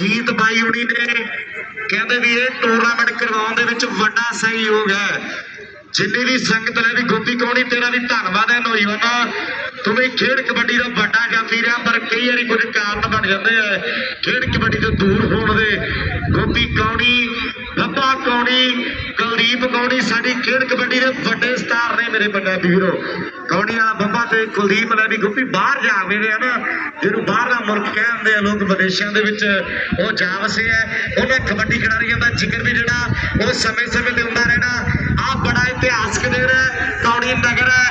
ਜੀਤ ਬਾਈ ਹੁਣੀ ਨੇ ਕਹਿੰਦੇ ਵੀ ਇਹ ਟੂਰਨਾਮੈਂਟ ਕਰਵਾਉਣ ਦੇ ਵਿੱਚ ਵੱਡਾ ਸਹਿਯੋਗ ਹੈ। ਜਿੰਨੀ ਵੀ ਸੰਗਤ ਨੇ ਵੀ ਗੋਪੀ ਕੌਣੀ ਤੇਰਾ ਵੀ ਧੰਨਵਾਦ ਹੈ ਨੌਜਵਾਨਾ। ਤੂੰ ਵੀ ਖੇਡ ਕਬੱਡੀ ਦਾ ਵੱਡਾ ਜਾਫੀ ਰਿਹਾ, ਪਰ ਕਈ ਵਾਰੀ ਕੁਝ ਕਾਰਨ ਬਣ ਜਾਂਦੇ ਆ। ਖੇਡ ਕਬੱਡੀ ਤੋਂ ਦੂਰ ਹੋਣ ਦੇ ਗੋਪੀ ਕੌਣੀ ਬੱਬਾ ਕੌਣੀ ਕੁਲਦੀਪ ਕੌਣੀ ਸਾਡੀ ਖੇਡ ਕਬੱਡੀ ਦੇ ਵੱਡੇ ਸਟਾਰ ਨੇ ਮੇਰੇ ਵੱਡਾ ਵੀਰੋ। ਕੌਣੀ ਵਾਲਾ ਬੱਬਾ ਤੇ ਕੁਲਦੀਪ ਨੇ ਵੀ ਬਾਹਰ ਜਾ ਰਹੇ ਆ ਨਾ, ਜਿਹਨੂੰ ਬਾਹਰਲਾ ਮੁਲਕ ਕਹਿੰਦੇ ਆ, ਲੋਕ ਵਿਦੇਸ਼ਾਂ ਦੇ ਵਿੱਚ ਉਹ ਜਾ ਵਸੇ ਆ। ਉਹਨਾਂ ਕਬੱਡੀ ਖਿਡਾਰੀਆਂ ਦਾ ਜ਼ਿਕਰ ਵੀ ਜਿਹੜਾ, ਉਹ ਸਮੇਂ-ਸਮੇਂ ਤੇ ਹੁੰਦਾ ਰਹਿਣਾ। ਆ ਬੜਾ ਇਤਿਹਾਸਕ ਦਿਨ ਹੈ ਕੌਣੀ ਨਗਰ ਹੈ।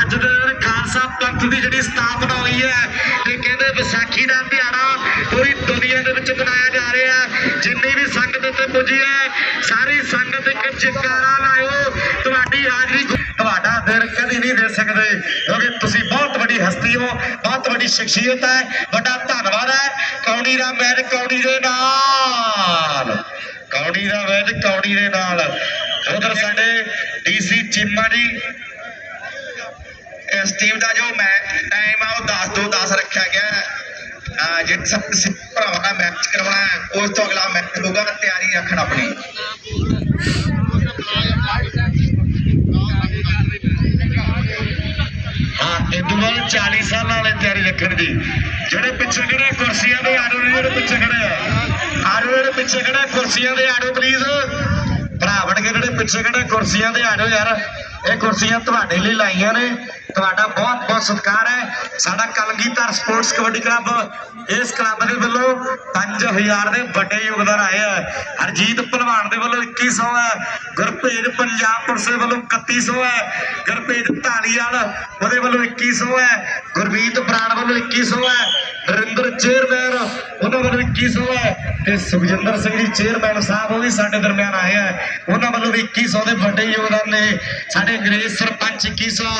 ਅੱਜ ਦੇ ਦਿਨ ਖਾਲਸਾ ਪੰਥ ਦੀ ਜਿਹੜੀ ਸਥਾਪਨਾ ਹੋਈ ਹੈ ਤੇ ਕਹਿੰਦੇ ਵਿਸਾਖੀ ਦਾ ਦਿਹਾੜਾ ਪੂਰੀ ਦੁਨੀਆ ਦੇ ਵਿੱਚ ਮਨਾਇਆ ਜਾ ਰਿਹਾ ਹੈ। ਜਿੰਨੀ ਵੀ ਸੰਗਤ ਇੱਥੇ ਪੁੱਜੀ ਹੈ, ਸਾਰੀ ਸੰਗਤ ਇੱਕ ਜੈਕਾਰਾ ਲਾਇਓ ਤੁਹਾਡੀ ਹਾਜ਼ਰੀ ਤੁਹਾਡਾ ਦਿਨ ਕਦੀ ਨਹੀਂ ਦੇ ਸਕਦੇ ਕਿਉਂਕਿ ਤੁਸੀਂ ਬਹੁਤ ਵੱਡੀ ਹਸਤੀ ਹੋ ਬਹੁਤ ਵੱਡੀ ਸ਼ਖਸੀਅਤ ਹੈ, ਵੱਡਾ ਧੰਨਵਾਦ ਹੈ। ਕੌੜੀ ਦਾ ਮੈਚ ਕੌੜੀ ਦੇ ਨਾਲ। ਕੌੜੀ ਦਾ ਮੈਚ ਕੌੜੀ ਦੇ ਨਾਲ। ਉਧਰ ਸਾਡੇ ਡੀਸੀ ਚੀਮਾ ਜੀ, ਇਸ ਟੀਮ ਦਾ ਜੋ ਮੈਂ ਟਾਈਮ ਆ, ਉਹ 10 ਤੋਂ 10 ਰੱਖਿਆ ਗਿਆ ਹੈ। ਅਹ ਜੇ ਭਰਾਵਾਂ ਨਾਲ ਮੈਚ ਕਰਵਾਉਣਾ ਹੈ, ਉਸ ਤੋਂ ਅਗਲਾ ਮੈਚ ਹੋਊਗਾ, ਤਿਆਰੀ ਰੱਖਣ ਆਪਣੀ। ਹਾਂ ਇਦੋਂ ਬਾਅਦ 40 ਸਾਲ ਵਾਲੇ ਤਿਆਰੀ ਰੱਖਣ ਦੀ। ਜਿਹੜੇ ਪਿੱਛੇ ਖੜੇ ਕੁਰਸੀਆਂ ਦੇ ਆੜੋ ਨੇ ਜਿਹੜੇ ਪਿੱਛੇ ਖੜੇ ਆ। ਆੜੋ ਜਿਹੜੇ ਪਿੱਛੇ ਖੜੇ ਕੁਰਸੀਆਂ ਦੇ ਆੜੋ ਪਲੀਜ਼ ਭਰਾ ਬਣ ਕੇ ਜਿਹੜੇ ਪਿੱਛੇ ਖੜੇ ਕੁਰਸੀਆਂ ਦੇ ਆੜੋ ਯਾਰ। ਇਹ ਕੁਰਸੀਆਂ ਤੁਹਾਡੇ ਲਈ ਲਾਈਆਂ ਨੇ। ਤੁਹਾਡਾ ਬਹੁਤ ਬਹੁਤ ਸਤਿਕਾਰ ਹੈ। ਸਾਡਾ ਕਲਗੀਧਰ ਸਪੋਰਟਸ ਕਬੱਡੀ ਕਲੱਬ ਇਸ ਕਲੱਬ ਦੇ ਵੱਲੋਂ 5000 ਦੇ ਵੱਡੇ ਯੋਗਦਾਨ ਆਏ ਆ। ਹਰਜੀਤ ਭਲਵਾਨ ਦੇ ਵੱਲੋਂ 2100 ਹੈ ਗੁਰਭੇਜ ਪੰਜਾਬ ਪੁਲਿਸ ਦੇ ਵੱਲੋਂ 3100 ਹੈ ਗੁਰਭੇਜ ਢਾਲੀਵਾਲ ਉਹਦੇ ਵੱਲੋਂ 2100 ਹੈ ਗੁਰਮੀਤ ਬਰਾੜ ਵੱਲੋਂ 2100 ਹੈ ਨਰਿੰਦਰ ਚੇਅਰਮੈਨ ਉਹਨਾਂ ਵੱਲੋਂ 2100 ਹੈ ਤੇ ਸੁਖਜਿੰਦਰ ਸਿੰਘ ਜੀ ਚੇਅਰਮੈਨ ਸਾਹਿਬ ਉਹ ਵੀ ਸਾਡੇ ਦਰਮਿਆਨ ਆਏ ਆ। ਉਹਨਾਂ ਵੱਲੋਂ ਵੀ 2100 ਦੇ ਵੱਡੇ ਯੋਗਦਾਨ ਨੇ। ਸਾਡੇ ਅੰਗਰੇਜ਼ ਸਰਪੰਚ 2100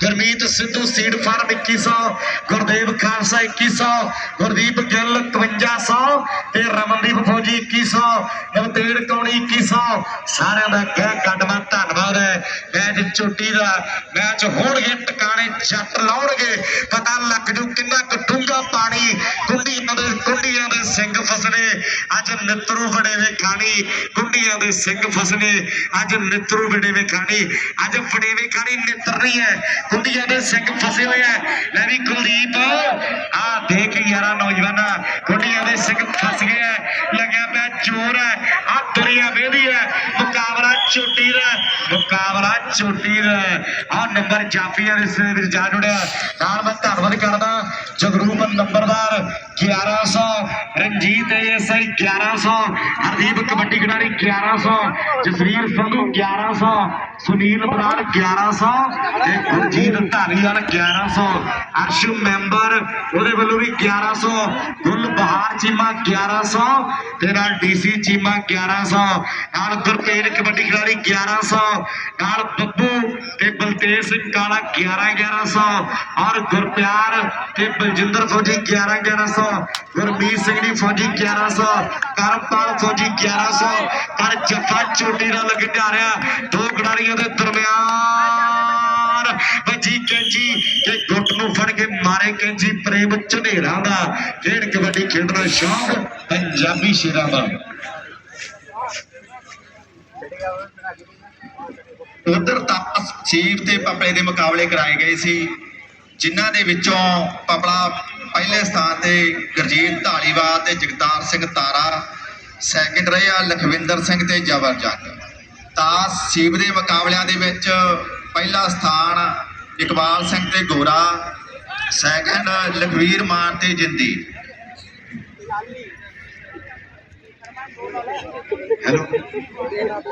ਗੁਰਮੀਤ ਸਿੱਧੂ ਸੀਡ ਫਾਰਮ 2100 ਗੁਰਦੇਵ ਖਾਲਸਾ 2100 ਗੁਰਦੀਪ ਗਿੱਲ 5100 ਤੇ ਰਮਨਦੀਪ ਫੌਜੀ 2100 ਨਵਤੇੜ ਕੌਣੀ 2100 ਸਾਰਿਆਂ ਦਾ ਕਹਿ ਕੱਢਵਾ ਧੰਨਵਾਦ ਹੈ। ਮੈਚ ਚੋਟੀ ਦਾ ਮੈਚ ਹੋਣਗੇ, ਟਿਕਾਣੇ ਜੱਟ ਲਾਉਣਗੇ। ਪਤਾ ਲੱਗ ਜੂ ਕਿੰਨਾ ਕੁ ਡੂੰਘਾ ਪਾਣੀ ਕੁੰਡੀਆਂ ਦੇ ਕੁੰਡੀਆਂ ਦੇ ਸਿੰਘ ਫਸਣੇ ਅੱਜ ਨਿੱਤਰੂ ਵੜੇਵੇ ਖਾਣੀ ਕੁੰਡੀਆਂ ਦੇ ਸਿੰਘ ਫਸਣੇ ਅੱਜ ਨਿੱਤਰੂ ਵੜੇਵੇ ਖਾਣੀ ਅੱਜ ਵੜੇਵੇ ਖਾਣੀ ਨਿੱਤਰਨੀ ਹੈ ਕੁੰਡੀਆਂ ਦੇ ਸਿੰਘ ਫਸੇ ਹੋਏ ਆ ਲੈ ਵੀ ਕੁਲਦੀਪ, ਆ ਦੇਖ ਯਾਰਾ ਨੌਜਵਾਨਾ ਕੁੰਡੀਆਂ ਦੇ ਸਿੰਘ ਫਸ ਗਏ ਲੱਗਿਆ ਪਿਆ ਚੋਰ ਹੈ, ਆ ਦੁਨੀਆ ਵੇਦੀ ਹੈ ਚੋਟੀ ਦਾ ਮੁਕਾਬਲਾ ਚੋਟੀ ਦਾ ਆ ਨੰਬਰ ਜਾਫੀਆਂ ਦੇ ਵਿੱਚ ਜਾ ਜੁੜਿਆ। ਨਾਲ ਮੈਂ ਧੰਨਵਾਦ ਕਰਦਾ ਜਗਰੂਪ ਨੰਬਰਦਾਰ 1100 ਰਣਜੀਤ ਐਸਆਈ 1100 ਹਰਦੀਪ ਕਬੱਡੀ ਖਿਡਾਰੀ 1100 ਜਸਵੀਰ ਸੰਧੂ 1100 ਸੁਨੀਲ ਬਰਾੜ 1100 ਤੇ ਗੁਰਜੀਤ ਧਾਲੀਵਾਲ 1100 ਅਰਸ਼ੂ ਮੈਂਬਰ, ਉਹਦੇ ਵੱਲੋਂ ਵੀ 1100 ਗੁੱਲ ਬਹਾਰ ਚੀਮਾ 1100 ਤੇ ਨਾਲ ਡੀਸੀ ਚੀਮਾ 1100 ਨਾਲ ਗੁਰਤੇਜ ਕਬੱਡੀ ਖਿਡਾਰੀ 1100 ਨਾਲ ਬੱਬੂ ਤੇ ਬਲਤੇਜ ਸਿੰਘ ਕਾਲਾ 11 1100 ਔਰ ਗੁਰਪਿਆਰ ਤੇ ਬਲਜਿੰਦਰ ਫੌਜੀ 11 1100 ਗੁਰਮੀਤ ਸਿੰਘ ਦੀ ਫੌਜੀ 1100 ਕਰਮਪਾਲ ਫੌਜੀ 1100 ਪਰ ਜੱਫਾ ਚੋਟੀ ਨਾਲ ਲੱਗ ਰਿਹਾ ਦੋ ਖਿਡਾਰੀਆਂ ਦੇ ਦਰਮਿਆਨ। ਵੱਜੀ ਕੈਂਚੀ ਤੇ ਗੁੱਟ ਨੂੰ ਫੜ ਕੇ ਮਾਰੇ ਕੈਂਚੀ, ਪ੍ਰੇਮ ਝਨੇਰਾ ਦਾ, ਖੇਡ ਕਬੱਡੀ ਖੇਡਣਾ ਸ਼ੌਕ ਪੰਜਾਬੀ ਸ਼ੇਰਾਂ ਦਾ। ਉਧਰ ਤਾਂ ਸੀਪ ਤੇ ਪਪਲੇ ਦੇ ਮੁਕਾਬਲੇ ਕਰਾਏ ਗਏ ਸੀ, ਜਿਨ੍ਹਾਂ ਦੇ ਵਿੱਚੋਂ ਪਪਲਾ ਪਹਿਲੇ ਸਥਾਨ ਤੇ ਗੁਰਜੀਤ ਢਾਲੀਵਾਲ ਤੇ ਜਗਤਾਰ ਸਿੰਘ ਤਾਰਾ ਸੈਕਿੰਡ ਰਹੇ ਆ ਲਖਵਿੰਦਰ ਸਿੰਘ ਤੇ ਜਬਰ ਜੰਗ ਤਾਂ ਸੀਪ ਦੇ ਮੁਕਾਬਲਿਆਂ ਦੇ ਵਿੱਚ ਪਹਿਲਾ ਸਥਾਨ ਇਕਬਾਲ ਸਿੰਘ ਤੇ ਗੋਰਾ ਸੈਕਿੰਡ ਲਖਵੀਰ ਮਾਨ ਤੇ ਜਿੰਦੀ। ਹੈਲੋ।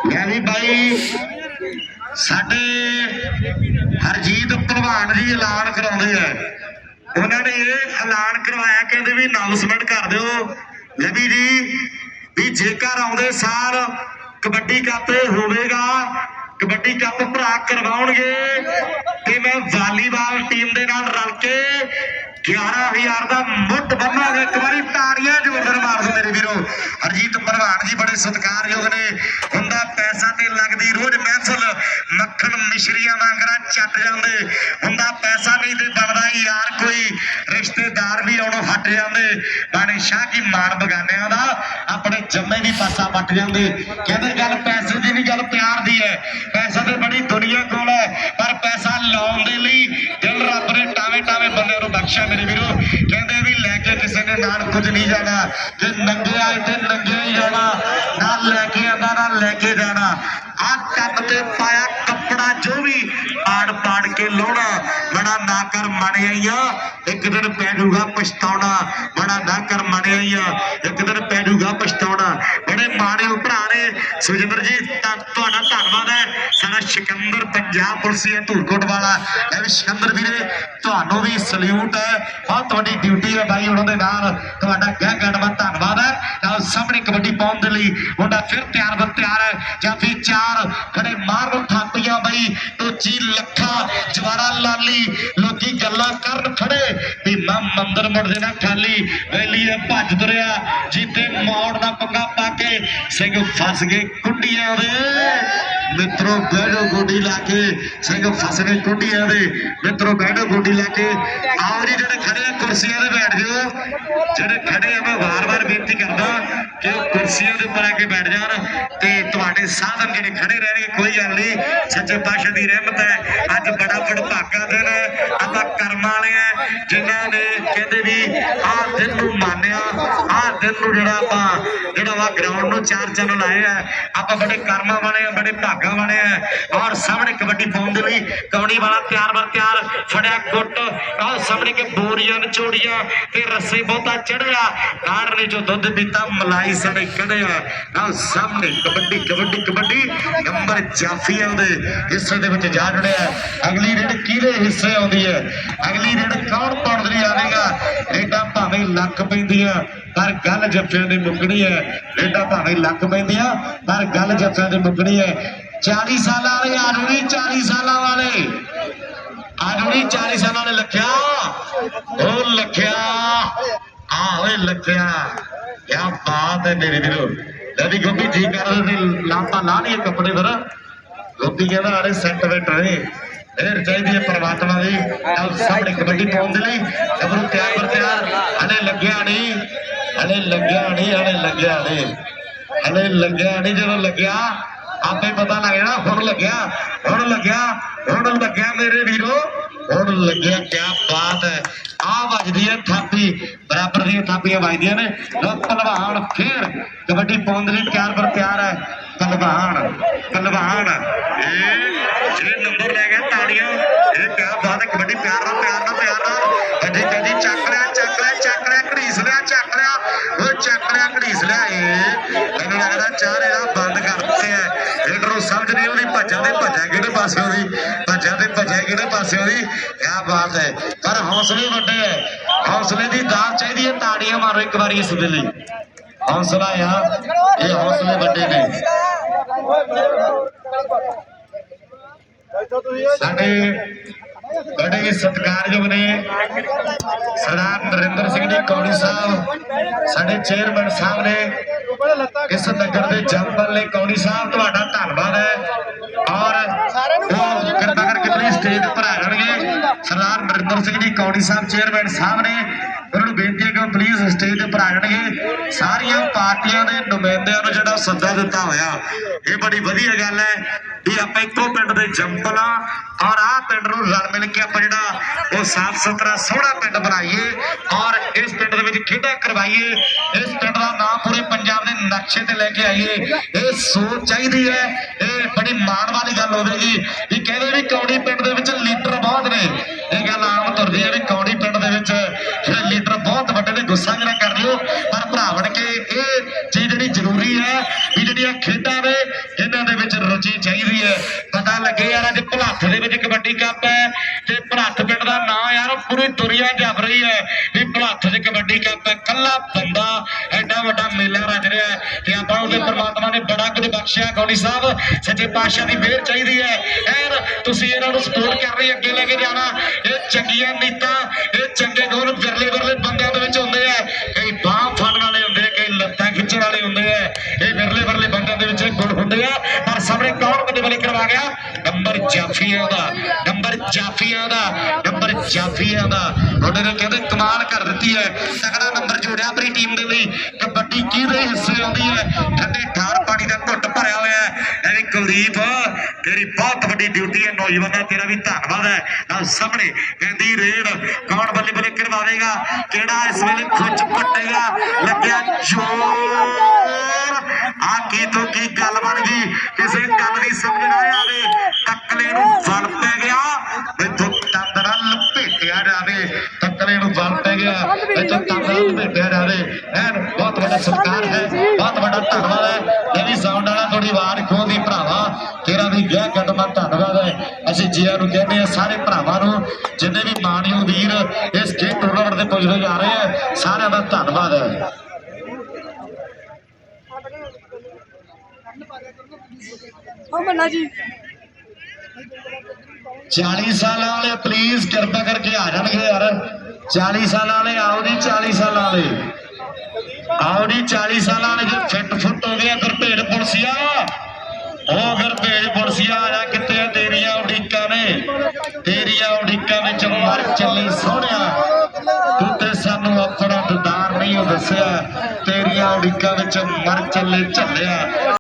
ਮੈਂ ਵੀ ਬਾਈ, ਸਾਡੇ ਹਰਜੀਤ ਭਲਵਾਨ ਜੀ ਐਲਾਨ ਕਰਾਉਂਦੇ ਆ। ਉਹਨਾਂ ਨੇ ਇਹ ਐਲਾਨ ਕਰਵਾਇਆ, ਕਹਿੰਦੇ ਵੀ ਅਨਾਉਂਸਮੈਂਟ ਕਰ ਦਿਓ। ਲਵੀ ਜੀ, ਵੀ ਜੇਕਰ ਆਉਂਦੇ ਸਾਲ ਕਬੱਡੀ ਕੱਪ ਹੋਵੇਗਾ, ਕਬੱਡੀ ਕੱਪ ਭਰਾ ਕਰਵਾਉਣਗੇ, ਤੇ ਮੈਂ ਵਾਲੀਬਾਲ ਟੀਮ ਦੇ 11000 ਦਾ ਮੁੱਢ ਬੰਨਾਂਗੇ। ਇੱਕ ਵਾਰੀ ਤਾੜੀਆਂ ਜ਼ੋਰਦਾਰ ਮਾਰ ਦਿਓ ਮੇਰੇ ਵੀਰੋ। ਹਰਜੀਤ ਪ੍ਰਧਾਨ ਜੀ ਬੜੇ ਸਤਿਕਾਰਯੋਗ ਨੇ। ਹੁੰਦਾ ਪੈਸਾ ਤੇ ਲੱਗਦੀ ਰੋਜ਼ ਮਹਿਫਲ। ਮੱਖਣ ਮਿਸ਼ਰੀਆਂ ਵਾਂਗਰਾ ਚੱਟ ਜਾਂਦੇ। ਹੁੰਦਾ ਪੈਸਾ ਨਹੀਂ ਤੇ ਬਣਦਾ ਯਾਰ ਕੋਈ। ਰਿਸ਼ਤੇਦਾਰ ਵੀ ਆਉਣੋਂ ਹਟ ਜਾਂਦੇ। ਬਾਣੇ ਸ਼ਾਹ ਕੀ ਮਾਣ ਬਗਾਨਿਆਂ ਦਾ। ਆਪਣੇ ਜੰਮੇ ਵੀ ਪਾਸਾ ਵੱਟ ਜਾਂਦੇ। ਕਹਿੰਦੇ ਗੱਲ ਪੈਸੇ ਦੀ ਨਹੀਂ, ਗੱਲ ਪਿਆਰ ਦੀ ਹੈ। ਪੈਸਾ ਤੇ ਬੜੀ ਦੁਨੀਆ ਕੋਲ ਹੈ। ਪਰ ਪੈਸਾ ਲਾਉਣ ਦੇ ਬੰਦਿਆਂ ਮੇਰੇ ਵੀਰੋ, ਕਹਿੰਦੇ ਵੀ ਲੈ ਕੇ ਕਿਸੇ ਨੇ ਨਾਲ ਕੁਝ ਨਹੀਂ ਜਾਣਾ। ਜੇ ਨੰਗੇ ਆਏ ਤੇ ਨੰਗੇ ਹੀ ਜਾਣਾ, ਨਾਲ ਲੈ ਕੇ ਆਂਦਾ ਨਾ ਲੈ ਕੇ ਜਾਣਾ। ਆ ਕੰਨ ਤੇ ਪਾਇਆ ਕੱਪੜਾ ਜੋ ਵੀ ਆੜ ਪਾੜ ਕੇ ਲਾਉਣਾ, ਬੜਾ ਨਾ ਕਰ ਮਣਿਆ ਇੱਕ ਦਿਨ ਪੈ ਜਾਊਗਾ ਪਛਤਾਉਣਾ, ਬੜਾ ਨਾ ਕਰ ਮਣਿਆ ਇੱਕ ਦਿਨ ਪੈ ਜਾਊਗਾ ਪਛਤਾਉਣਾ। ਬੜੇ ਮਾਣੇ ਭਰਾ ਨੇ ਸੁਜਿੰਦਰ ਜੀ ਤੁਹਾਡਾ ਧੰਨਵਾਦ ਹੈ। ਸਾਡਾ ਸਿਕੰਦਰ ਪੰਜਾਬ ਪੁਲਿਸੀਆ ਧੂਲਕੋਟ ਵਾਲਾ। ਐਵੇਂ ਸਿਕੰਦਰ ਵੀਰੇ, ਤੁਹਾਨੂੰ ਵੀ ਸਲੂਟ ਹੈ। ਬਹੁਤ ਤੁਹਾਡੀ ਡਿਊਟੀ ਹੈ ਬਾਈ, ਉਹਨਾਂ ਦੇ ਨਾਲ ਤੁਹਾਡਾ ਗਹਿ ਗੜਵਾ ਧੰਨਵਾਦ ਹੈ। ਨਾਲ ਸਾਹਮਣੇ ਕਬੱਡੀ ਪਾਉਣ ਦੇ ਲਈ ਮੁੰਡਾ ਫਿਰ ਤਿਆਰ ਬਰ ਤਿਆਰ ਹੈ, ਜਾਂ ਜਾਫੀ ਚਾਰ ਖੜੇ ਮਾਰਨ ਥਾਪੀਆਂ ਬਈ, ਟੋਚੀ, ਲੱਖਾ, ਜਵਾਰਾ ਲਾਲੀ, ਲੋਕੀ ਗੱਲਾਂ ਕਰਨ ਖੜੇ। ਵੀ ਮੈਂ ਮੰਦਰ ਮੁੜ ਦੇਣਾ ਖਾਲੀ ਵੇਲੀ ਭੱਜ ਤੁਰਿਆ ਜੀਤੇ ਮੌੜ ਦਾ ਪੰਗਾ ਪਾ ਕੇ ਸਿੰਘ ਫਸ ਗਏ ਕੁੰਡੀਆਂ ਦੇ। ਮਿੱਤਰੋ ਬੈਠੋ ਗੋਡੀ ਲਾ ਕੇ ਸਿੰਘ ਫਸ ਗਏ ਦੇ। ਮਿੱਤਰੋ ਬੈਠੋ ਗੋਡੀ ਲਾ ਕੇ ਆਓ ਜੀ ਜਿਹੜੇ ਖੜੇ ਆ, ਕੁਰਸੀਆਂ ਤੇ ਬੈਠ ਜਾਓ। ਜਿਹੜੇ ਖੜੇ ਆ, ਮੈਂ ਵਾਰ-ਵਾਰ ਬੇਨਤੀ ਕਰਦਾ ਕਿ ਉਹ ਕੁਰਸੀਆਂ ਦੇ ਉੱਪਰ ਆ ਕੇ ਬੈਠ ਜਾਣ ਤੇ ਤੁਹਾਡੇ ਸਾਧਨ ਜਿਹੜੇ ਖੜੇ ਰਹਿਣਗੇ, ਕੋਈ ਗੱਲ ਨਹੀਂ। ਸੱਚੇ ਪਾਤਸ਼ਾਹ ਦੀ ਰਹਿਮਤ ਹੈ। ਅੱਜ ਬੜਾ ਵਡਭਾਗਾ ਦਿਨ ਹੈ। ਆਪਾਂ ਕਰਮ ਵਾਲੇ ਆ ਜਿਨ੍ਹਾਂ ਨੇ ਕਹਿੰਦੇ ਵੀ ਆਹ ਦਿਨ ਨੂੰ ਮੰਨਿਆ ਆਹ ਦਿਨ ਨੂੰ ਜਿਹੜਾ ਆਪਾਂ, ਜਿਹੜਾ ਵਾ ਗਰਾਊਂਡ ਨੂੰ ਚਾਰ ਚੰਨ ਲਾਏ ਆ, ਆਪਾਂ ਬੜੇ ਕਰਮਾਂ ਵਾਲੇ ਆ, ਬੜੇ ਭਾਗਾਂ ਵਾਲੇ ਆ। ਔਰ ਸਾਹਮਣੇ ਕਬੱਡੀ ਪਾਉਣ ਦੇ ਲਈ ਕਬੱਡੀ ਵਾਲਾ ਤਿਆਰ ਬਰ ਤਿਆਰ ਫੜਿਆ ਗੁੱਟ। ਆਹ ਸਾਹਮਣੇ ਕੇ ਬੋਰੀਆਂ ਨਚੋੜੀਆਂ ਤੇ ਰੱਸੇ ਬਹੁਤਾ ਚੜਿਆ। ਕਾੜ ਨੇ ਜੋ ਦੁੱਧ ਪੀਤਾ, ਮਲਾਈ ਸਾਡੇ ਕਢਿਆ ਆਹ ਸਾਹਮਣੇ ਕਬੱਡੀ ਕਬੱਡੀ ਕਬੱਡੀ, ਨੰਬਰ ਜਾਫੀਆਂ ਦੇ ਹਿੱਸੇ ਦੇ ਵਿੱਚ ਜਾ ਜੁੜਿਆ ਅਗਲੀ ਰੇਡ ਕਿਹਦੇ ਹਿੱਸੇ ਆਉਂਦੀ ਹੈ? ਅਗਲੀ ਰੇਡ ਕੌਣ ਪਾਉਣ ਲਈ ਆਵੇਗਾ? ਰੇਡਾਂ ਭਾਵੇਂ ਲੱਖ ਪੈਂਦੀਆਂ। ਪਰ ਗੱਲ ਜੱਫਿਆਂ ਦੀ ਮੁੱਕਣੀ ਹੈ ਰੇਡਾਂ ਭਾਵੇਂ ਲੱਖ ਪੈਂਦੀਆਂ, ਪਰ ਗੱਲ ਜੱਫਿਆਂ ਦੀ ਮੁੱਕਣੀ ਹੈ। 40 ਸਾਲਾਂ ਵਾਲੇ, ਆਰੂਣੀ 40 ਸਾਲਾਂ ਵਾਲੇ। ਆਰੂਣੀ 40 ਸਾਲਾਂ ਵਾਲੇ ਲੱਖਿਆ। ਉਹ ਲੱਖਿਆ। ਆ ਓਏ ਲੱਖਿਆ। ਕੀ ਬਾਤ ਹੈ ਮੇਰੇ ਵੀਰੋ। ਲੈ ਗੋਪੀ ਜੀ ਕਰਦੇ ਤੇ ਲਾਪਾ ਲਾ ਲਈਏ ਕੱਪੜੇ ਫਿਰ। ਗੋਪੀ ਕਹਿੰਦਾ ਅਰੇ ਸੈੱਟ ਵੇਟ ਰਹੇ ਇਹ ਚਾਹੀਦੀ ਹੈ ਪਰਮਾਤਮਾ ਦੀ। ਨਾਲ ਸਾਹਮਣੇ ਕਬੱਡੀ ਪਾਉਣ ਦੇ ਲਈ। ਗੱਭਰੂ ਤਿਆਰ ਬਰ ਤਿਆਰ। ਹਲੇ ਲੱਗਿਆ ਨਹੀਂ ਹਲੇ ਲੱਗਿਆ ਨਹੀਂ ਹਲੇ ਲੱਗਿਆ ਨਹੀਂ ਜਦੋਂ ਲੱਗਿਆ, ਆਪੇ ਪਤਾ ਲੱਗ ਜਾਣਾ, ਹੁਣ ਲੱਗਿਆ ਹੁਣ ਲੱਗਿਆ ਹੁਣ ਲੱਗਿਆ ਮੇਰੇ ਵੀਰੋ, ਹੁਣ ਲੱਗਿਆ ਕੀ ਬਾਤ ਹੈ। ਆ ਵੱਜਦੀ ਹੈ ਥਾਪੀ, ਬਰਾਬਰ ਦੀਆਂ ਥਾਪੀਆਂ ਵੱਜਦੀਆਂ ਨੇ। ਲੋ ਪਹਿਲਵਾਨ ਫੇਰ ਕਬੱਡੀ ਪਾਉਣ ਲਈ ਤਿਆਰ ਬਰ ਤਿਆਰ ਹੈ। ਪਹਿਲਵਾਨ ਪਹਿਲਵਾਨ ਇਹ ਜੇ ਨੰਬਰ ਲੈ ਗਿਆ ਤਾੜੀਆਂ। ਇਹ ਕਿਆ ਬਾਤ ਹੈ, ਕਬੱਡੀ ਪਿਆਰ ਨਾਲ ਪਿਆਰ ਨਾਲ ਪਿਆਰ ਨਾਲ ਚੱਕ ਲਿਆ ਮੈਨੂੰ ਲੱਗਦਾ ਚਾਰ ਇਹਦਾ ਬੰਦ ਕਰ ਦਿੱਤੇ ਆ ਨੂੰ ਸਮਝ ਨਹੀਂ ਉਹਦੀ ਭੱਜਾਂ ਦੇ ਭੱਜਾਂ ਕਿਹੜੇ ਪਾਸੇ ਉਹਦੀ ਭੱਜਾਂ ਦੇ ਭੱਜਾਂ ਕਿਹੜੇ ਪਾਸੇ ਉਹਦੀ ਕਿਆ ਬਾਤ ਹੈ। ਪਰ ਹੌਸਲੇ ਵੱਡੇ ਹੈ ਹੌਸਲੇ ਦੀ ਦਾਤ ਚਾਹੀਦੀ ਹੈ, ਤਾੜੀਆਂ ਮਾਰੋ ਇੱਕ ਵਾਰੀ ਇਸ ਦੇ ਲਈ। ਹੌਸਲਾ ਆ। ਇਹ ਹੌਸਲੇ ਵੱਡੇ ਨੇ। ਸਾਡੇ ਬੜੇ ਹੀ ਸਤਿਕਾਰਯੋਗ ਨੇ ਸਰਦਾਰ ਨਰਿੰਦਰ ਸਿੰਘ ਜੀ ਕੌੜੀ ਸਾਹਿਬ ਸਾਡੇ ਚੇਅਰਮੈਨ ਸਾਹਿਬ ਨੇ ਇਸ ਨਗਰ ਦੇ ਜੰਪਲ ਨੇ ਕੌੜੀ ਸਾਹਿਬ ਤੁਹਾਡਾ ਧੰਨਵਾਦ ਹੈ। ਔਰ ਉਹ ਕਿਰਪਾ ਕਰਕੇ ਪਲੀਜ਼ ਸਟੇਜ ਸਰਦਾਰ ਨਰਿੰਦਰ ਸਿੰਘ ਜੀ, ਕੌੜੀ ਸਾਹਿਬ ਚੇਅਰਮੈਨ ਸਾਹਿਬ ਨੇ ਉਹਨਾਂ ਨੂੰ ਬੇਨਤੀ ਹੈ ਕਿ ਪਲੀਜ਼ ਸਟੇਜ ਉੱਪਰ ਆ ਜਾਣਗੇ। ਸਾਰੀਆਂ ਪਾਰਟੀਆਂ ਦੇ ਨੁਮਾਇੰਦਿਆਂ ਨੂੰ ਜਿਹੜਾ ਸੱਦਾ ਦਿੱਤਾ ਹੋਇਆ, ਇਹ ਬੜੀ ਵਧੀਆ ਗੱਲ ਹੈ ਵੀ ਆਪਾਂ ਇੱਕੋ ਪਿੰਡ ਦੇ ਜੰਪਲ ਔਰ ਆਹ ਪਿੰਡ ਨੂੰ ਰਲ ਮਿਲ ਕੇ ਆਪਾਂ ਜਿਹੜਾ ਉਹ ਸਾਫ਼ ਸੁਥਰਾ ਸੋਹਣਾ ਪਿੰਡ ਬਣਾਈਏ ਔਰ ਇਸ ਪਿੰਡ ਦੇ ਵਿੱਚ ਖੇਡਾਂ ਕਰਵਾਈਏ। ਇਸ ਪਿੰਡ ਦਾ ਨਾਮ ਪੂਰੇ ਪੰਜਾਬ ਦੇ ਨਕਸ਼ੇ ਤੇ ਲੈ ਕੇ ਆਈਏ। ਇਹ ਸੋਚ ਚਾਹੀਦੀ ਹੈ, ਇਹ ਬੜੀ ਮਾਣ ਵਾਲੀ ਗੱਲ ਹੋਵੇਗੀ ਵੀ ਕਹਿੰਦੇ ਵੀ ਕੌੜੀ ਪਿੰਡ ਦੇ ਨੇ ਇਹ ਗੱਲ ਆਮ ਤੁਰਦੀ ਹੈ ਕੌੜੀ ਪਿੰਡ ਦੇ ਵਿੱਚ ਲੀਡਰ ਬਹੁਤ ਵੱਡੇ ਨੇ, ਗੁੱਸਾ ਜਿਹੜਾ ਕਰ ਲਿਓ। ਪਰ ਭਰਾ ਕੇ ਇਹ ਚੀਜ਼ ਜਿਹੜੀ ਜ਼ਰੂਰੀ ਹੈ ਵੀ ਜਿਹੜੀਆਂ ਖੇਡਾਂ ਨੇ, ਇਹਨਾਂ ਦੇ ਵਿੱਚ ਰੁਚੀ ਚਾਹੀਦੀ ਹੈ ਪਤਾ ਲੱਗੇ ਯਾਰ, ਅੱਜ ਭਲੱਥ ਦੇ ਵਿੱਚ ਕਬੱਡੀ ਕੱਪ ਹੈ ਤੇ ਭਲੱਥ ਪਿੰਡ ਦਾ ਨਾਂ ਯਾਰ ਪੂਰੀ ਦੁਨੀਆ ਜਪ ਰਹੀ ਹੈ ਵੀ ਭਲੱਥ 'ਚ ਕਬੱਡੀ ਕੱਪ ਹੈ। ਕੱਲਾ ਬੰਦਾ ਐਡਾ ਵੱਡਾ ਮੇਲਾ ਰਚ ਰਿਹਾ ਤੇ ਆਪਾਂ ਉਹਦੇ ਪਰਮਾਤਮਾ ਨੇ ਬੜਾ ਬਖਸ਼ਿਆ ਗੌੜੀ ਸਾਹਿਬ, ਸੱਚੇ ਪਾਤਸ਼ਾਹ ਦੀ ਮਿਹਰ ਚਾਹੀਦੀ ਹੈ। ਐਨ ਤੁਸੀਂ ਇਹਨਾਂ ਨੂੰ ਸਪੋਰਟ ਕਰ ਰਹੇ, ਅੱਗੇ ਲੈ ਕੇ ਜਾਣਾ। ਇਹ ਚੰਗੀਆਂ ਨੀਤਾਂ, ਇਹ ਚੰਗੇ ਗੁਣ ਵਿਰਲੇ ਵਿਰਲੇ ਬੰਦਿਆਂ ਦੇ ਵਿੱਚ ਹੁੰਦੇ ਆ। ਕਈ ਬਾਹ ਫੜਨ ਵਾਲੇ ਹੁੰਦੇ ਆ, ਕਈ ਲੱਤਾਂ ਖਿੱਚਣ ਵਾਲੇ ਹੁੰਦੇ ਆ। ਇਹ ਵਿਰਲੇ ਵਿਰਲੇ ਬੰਦਿਆਂ ਦੇ ਵਿੱਚ ਗੁਣ ਹੁੰਦੇ ਆ। ਪਰ ਸਾਹਮਣੇ ਕੌਣ ਬੰਦੇ ਵਾਲੇ ਕਰਵਾ ਗਿਆ ਨੰਬਰ ਜਾਫੀਆਂ ਦਾ, ਨੰਬਰ ਜਾਫੀਆਂ ਦਾ, ਨੰਬਰ ਜਾਫੀਆਂ ਦਾ। ਉਹਨੇ ਨੇ ਕਹਿੰਦੇ ਕਮਾਲ ਕਰ ਦਿੱਤੀ ਹੈ। ਤਕੜਾ ਨੰਬਰ ਜੋੜਿਆ ਆਪਣੀ ਟੀਮ ਦੇ ਲਈ। ਕਬੱਡੀ ਕੀ ਹਿੱਸੇ ਆਉਂਦੀ ਹੈ? ਠੰਡੇ ਭਰਿਆ ਹੋਇਆ ਹੈ। ਵੀ ਕੁਲਦੀਪ, ਤੇਰੀ ਬਹੁਤ ਵੱਡੀ ਡਿਊਟੀ ਹੈ ਨੌਜਵਾਨਾਂ ਤੇਰਾ ਵੀ ਧੰਨਵਾਦ ਹੈ। ਨਾਲ ਸਾਹਮਣੇ ਕਹਿੰਦੀ, ਰੇਡ ਕੌਣ ਬੱਲੇ ਬੱਲੇ ਕਰਵਾਵੇਗਾ? ਕਿਹੜਾ ਇਸ ਵੇਲੇ ਖੁੱਚ ਪੱਟੇਗਾ? ਲੱਗਿਆ ਜੋਰ। ਆ ਕੀ ਤੋਂ ਕੀ ਗੱਲ ਬਣ ਗਈ? ਕਿਸੇ ਗੱਲ ਦੀ ਸਮਝ ਨਾ ਆਵੇ। ਤੱਕਲੇ ਨੂੰ ਵਲ ਪੈ ਗਿਆ। ਮੈਥੋਂ ਤੰਦਰਾ ਲਪੇਟਿਆ ਜਾਵੇ। ਤੱਕਲੇ ਨੂੰ ਵਲ ਪੈ ਗਿਆ। ਮੈਥੋਂ ਤੰਦਰਾ ਲਪੇਟਿਆ ਜਾਵੇ। ਐਨ ਬਹੁਤ ਵੱਡਾ ਸਤਿਕਾਰ ਹੈ। ਬਹੁਤ ਵੱਡਾ ਧੰਨਵਾਦ ਹੈ। ਗਹਿ ਕਦਮਾ ਧੰਨਵਾਦ ਹੈ। ਅਸੀਂ ਜੀਆਂ ਨੂੰ ਕਹਿੰਦੇ ਆ ਸਾਰੇ ਭਰਾਵਾਂ ਨੂੰ ਜਿੰਨੇ ਵੀ ਮਾਣਯੋਗ ਵੀਰ ਇਸ ਖੇਡ ਟੂਰਨਾਮੈਂਟ ਦੇ ਪੁੱਜਦੇ ਜਾ ਰਹੇ ਆ ਸਾਰਿਆਂ ਦਾ ਧੰਨਵਾਦ ਹੈ। ਹਾਂ ਮੰਨਾ ਜੀ। 40 ਸਾਲਾਂ ਵਾਲੇ ਪਲੀਜ਼ ਕਿਰਪਾ ਕਰਕੇ ਆ ਜਾਣਗੇ ਯਾਰ। 40 ਸਾਲਾਂ ਵਾਲੇ ਆਓ ਜੀ 40 ਸਾਲਾਂ ਵਾਲੇ। ਆਓ ਜੀ 40 ਸਾਲਾਂ ਵਾਲੇ ਜੇ ਫਿੱਟ ਫੁੱਟ ਹੋ ਗਿਆ ਗੁਰਭੇੜ ਪੁਲਸੀਆ। ਉਹ ਗੁਰਭੇੜ ਪੁਲਸੀਆ ਆ ਜਾ ਕਿੱਥੇ ਤੇਰੀਆਂ ਉਡੀਕਾਂ ਨੇ। ਤੇਰੀਆਂ ਉਡੀਕਾਂ ਵਿੱਚ ਮਰ, ਚੱਲੀ ਸੋਹਣਿਆ। ਤੂੰ ਤੇ ਸਾਨੂੰ ਆਪਣਾ ਦਿਦਾਰ ਨਹੀਂ ਉਹ ਦੱਸਿਆ। ਤੇਰੀਆਂ ਉਡੀਕਾਂ ਵਿੱਚ ਮਰ ਚੱਲੇ ਝੱਲਿਆ।